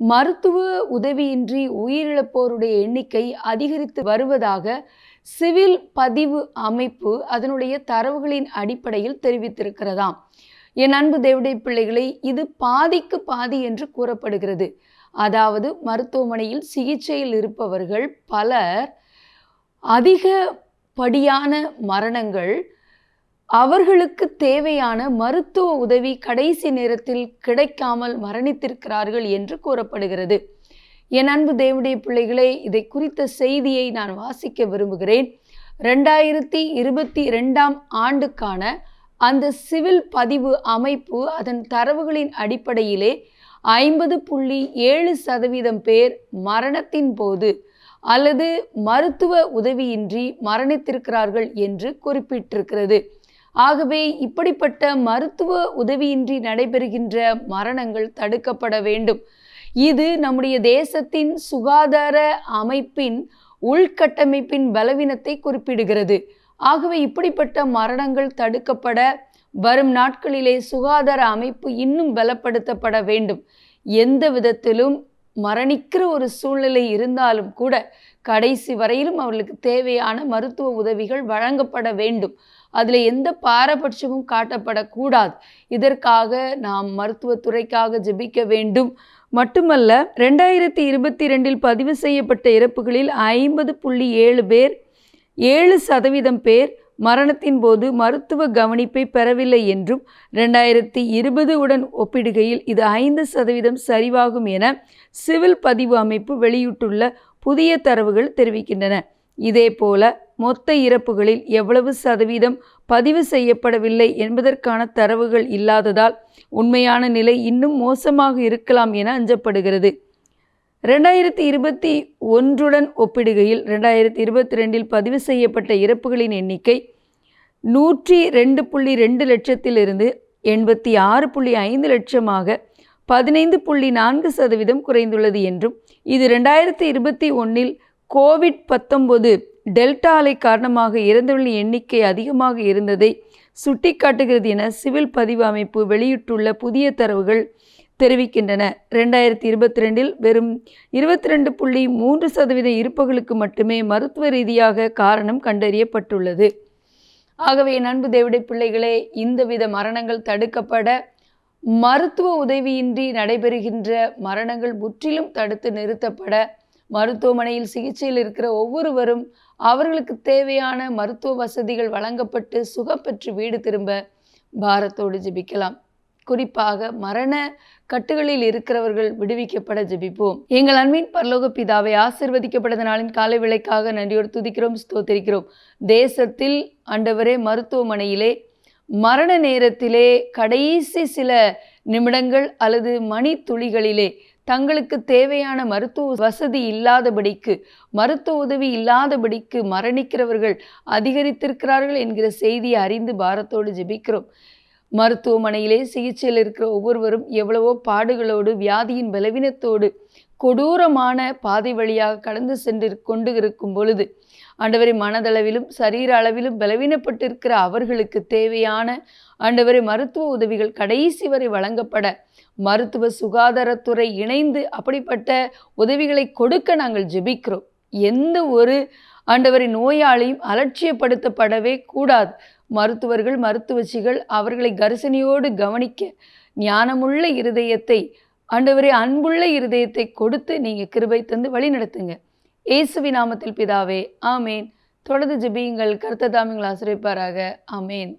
மருத்துவ உதவியின்றி உயிரிழப்போருடைய எண்ணிக்கை அதிகரித்து வருவதாக சிவில் பதிவு அமைப்பு அதனுடைய தரவுகளின் அடிப்படையில் தெரிவித்திருக்கிறதாம். என் அன்பு தேவடைய பிள்ளைகளை இது பாதிக்கு பாதி என்று கூறப்படுகிறது. அதாவது மருத்துவமனையில் சிகிச்சையில் இருப்பவர்கள் பலர் அதிகப்படியான மரணங்கள் அவர்களுக்கு தேவையான மருத்துவ உதவி கடைசி நேரத்தில் கிடைக்காமல் மரணித்திருக்கிறார்கள் என்று கூறப்படுகிறது. என் அன்பு தேவனுடைய பிள்ளைகளே இதை குறித்த செய்தியை நான் வாசிக்க விரும்புகிறேன். ரெண்டாயிரத்தி இருபத்தி ரெண்டாம் ஆண்டுக்கான அந்த சிவில் பதிவு அமைப்பு அதன் தரவுகளின் அடிப்படையிலே ஐம்பது புள்ளி ஏழு சதவீதம் பேர் மரணத்தின் போது அல்லது மருத்துவ உதவியின்றி மரணித்திருக்கிறார்கள் என்று குறிப்பிட்டிருக்கிறது. ஆகவே இப்படிப்பட்ட மருத்துவ உதவியின்றி நடைபெறுகின்ற மரணங்கள் தடுக்கப்பட வேண்டும். இது நம்முடைய தேசத்தின் சுகாதார அமைப்பின் உள்கட்டமைப்பின் பலவீனத்தை குறிப்பிடுகிறது. ஆகவே இப்படிப்பட்ட மரணங்கள் தடுக்கப்பட வரும் நாட்களிலே சுகாதார அமைப்பு இன்னும் பலப்படுத்தப்பட வேண்டும். எந்த விதத்திலும் மரணிக்கிற ஒரு சூழ்நிலை இருந்தாலும் கூட கடைசி வரையிலும் அவர்களுக்கு தேவையான மருத்துவ உதவிகள் வழங்கப்பட வேண்டும். அதில் எந்த பாரபட்சமும் காட்டப்படக்கூடாது. இதற்காக நாம் மருத்துவத்துறைக்காக ஜெபிக்க வேண்டும். மட்டுமல்ல ரெண்டாயிரத்தி இருபத்தி ரெண்டில் பதிவு செய்யப்பட்ட இறப்புகளில் ஐம்பது புள்ளி ஏழு பேர் ஏழு சதவீதம் பேர் மரணத்தின் போது மருத்துவ கவனிப்பை பெறவில்லை என்றும் ரெண்டாயிரத்தி இருபது உடன் ஒப்பிடுகையில் இது ஐந்து சதவீதம் சரிவாகும் என சிவில் பதிவு அமைப்பு வெளியிட்டுள்ள புதிய தரவுகள் தெரிவிக்கின்றன. இதேபோல மொத்த இறப்புகளில் எவ்வளவு சதவீதம் பதிவு செய்யப்படவில்லை என்பதற்கான தரவுகள் இல்லாததால் உண்மையான நிலை இன்னும் மோசமாக இருக்கலாம் என அஞ்சப்படுகிறது. ரெண்டாயிரத்தி இருபத்தி ஒன்றுடன் ஒப்பிடுகையில் ரெண்டாயிரத்தி இருபத்தி ரெண்டில் பதிவு செய்யப்பட்ட இறப்புகளின் எண்ணிக்கை நூற்றி ரெண்டு புள்ளி ரெண்டு லட்சத்திலிருந்து எண்பத்தி ஆறு புள்ளி ஐந்து லட்சமாக பதினைந்து புள்ளி நான்கு சதவீதம் குறைந்துள்ளது என்றும் இது ரெண்டாயிரத்தி இருபத்தி ஒன்றில் கோவிட் பத்தொன்பது டெல்டா அலை காரணமாக இறந்தவர்களின் எண்ணிக்கை அதிகமாக இருந்ததை சுட்டிக்காட்டுகிறது என சிவில் பதிவு அமைப்பு வெளியிட்டுள்ள புதிய தரவுகள் தெரிவிக்கின்றன. ரெண்டாயிரத்தி இருபத்தி ரெண்டில் வெறும் இருபத்தி ரெண்டு புள்ளி மூன்று சதவீத இருப்புகளுக்கு மட்டுமே மருத்துவ ரீதியாக காரணம் கண்டறியப்பட்டுள்ளது. ஆகவே நண்பு தேவிட பிள்ளைகளே இந்த வித மரணங்கள் தடுக்கப்பட மருத்துவ உதவியின்றி நடைபெறுகின்ற மரணங்கள் முற்றிலும் தடுத்து நிறுத்தப்பட மருத்துவமனையில் சிகிச்சையில் இருக்கிற ஒவ்வொருவரும் அவர்களுக்கு தேவையான மருத்துவ வசதிகள் வழங்கப்பட்டு சுகப்பெற்று வீடு திரும்ப பாரத்தோடு ஜெபிக்கலாம். குறிப்பாக மரண கட்டுகளில் இருக்கிறவர்கள் விடுவிக்கப்பட ஜெபிப்போம். எங்கள் அன்பின் பரலோக பிதாவை ஆசிர்வதிக்கப்பட்ட நாளின் காலை விலைக்காக நன்றியோடு துதிக்கிறோம் ஸ்தோத்திரிக்கிறோம். தேசத்தில் ஆண்டவரே மருத்துவமனையிலே மரண நேரத்திலே கடைசி சில நிமிடங்கள் அல்லது மணி துளிகளிலே தங்களுக்கு தேவையான மருத்துவ வசதி இல்லாதபடிக்கு மருத்துவ உதவி இல்லாதபடிக்கு மரணிக்கிறவர்கள் அதிகரித்திருக்கிறார்கள் என்கிற செய்தியை அறிந்து பாரத்தோடு ஜெபிக்கிறோம். மருத்துவமனையிலே சிகிச்சையில் இருக்கிற ஒவ்வொருவரும் எவ்வளவோ பாடுகளோடு வியாதியின் பலவீனத்தோடு கொடூரமான பாதை வழியாக கடந்து சென்று கொண்டு இருக்கும் பொழுது ஆண்டவரை மனதளவிலும் சரீர அளவிலும் பலவீனப்பட்டிருக்கிற அவர்களுக்கு தேவையான ஆண்டவரை மருத்துவ உதவிகள் கடைசி வரை வழங்கப்பட மருத்துவ சுகாதாரத்துறை இணைந்து அப்படிப்பட்ட உதவிகளை கொடுக்க நாங்கள் ஜெபிக்கிறோம். எந்த ஒரு ஆண்டவரின் நோயாளியும் அலட்சியப்படுத்தப்படவே கூடாது. மருத்துவர்கள் மருத்துவச்சிகள் அவர்களை கரிசனையோடு கவனிக்க ஞானமுள்ள இருதயத்தை ஆண்டவரே அன்புள்ள இருதயத்தை கொடுத்து நீங்கள் கிருபை தந்து வழி நடத்துங்க இயேசுவி நாமத்தில் பிதாவே ஆமேன். தொடர்ந்து ஜெபியுங்கள். கருத்த தாமிங்கள் ஆசிரியப்பாராக ஆமேன்.